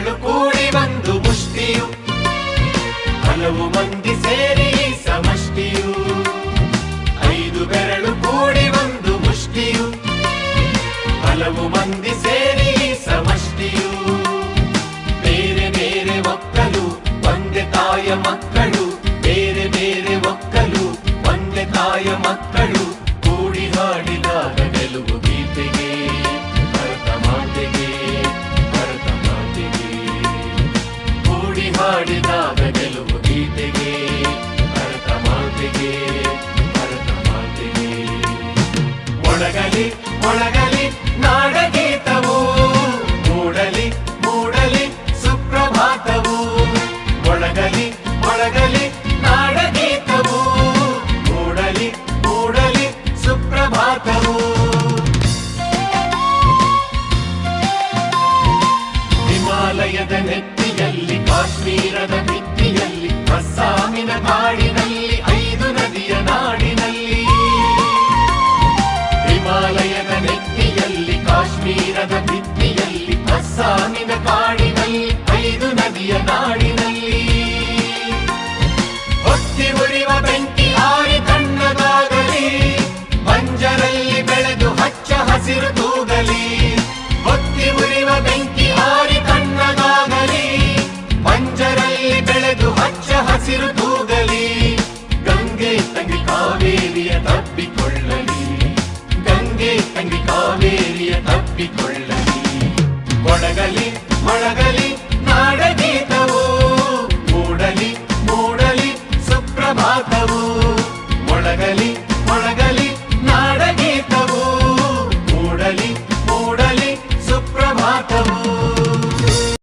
ಕೂಡಿ ಬಂದು ಮುಷ್ಟಿಯು. ಹಲವು ಮಂದಿ ಸೇರಿ ಸಮಷ್ಟಿಯು. ಐದು ಬೆರಳು ಕೂಡಿ ಬಂದು ಮುಷ್ಟಿಯು. ಹಲವು ಮಂದಿ ಸೇರಿ ಸಮಷ್ಟಿಯು. ಬೇರೆ ಬೇರೆ ಒಕ್ಕಲು, ಒಂದೇ ತಾಯ ಮಕ್ಕಳು. ಬೇರೆ ಬೇರೆ ಒಕ್ಕಲು, ಒಂದೇ ತಾಯ ಮಕ್ಕಳು. ಹಾಡಿದಾಗ ಗೆಲುವು ಗೀತೆಗೆ ಭರತ ಮಾತೆಗೆ ಭರತ ಮಾತೆಗೆ. ಒಣಗಲಿ ಒಣಗಲಿ. ಕಾಶ್ಮೀರದ ಭಿತ್ತಿಯಲ್ಲಿ ಅಸ್ಸಾಮಿನ ಕಾಡಿನಲ್ಲಿ ಐದು ನದಿಯ ನಾಡಿನಲ್ಲಿ. ಹಿಮಾಲಯದ ನೆತ್ತಿಯಲ್ಲಿ ಕಾಶ್ಮೀರದ ಭಿತ್ತಿಯಲ್ಲಿ ಅಸ್ಸಾಮಿನ ಕಾಡಿ ಮಾತವು ಮೊಳಗಲಿ ಮೊಳಗಲಿ ನಾಡಗೀತವು. ಮೂಡಲಿ ಮೂಡಲಿ ಸುಪ್ರಭಾತವು.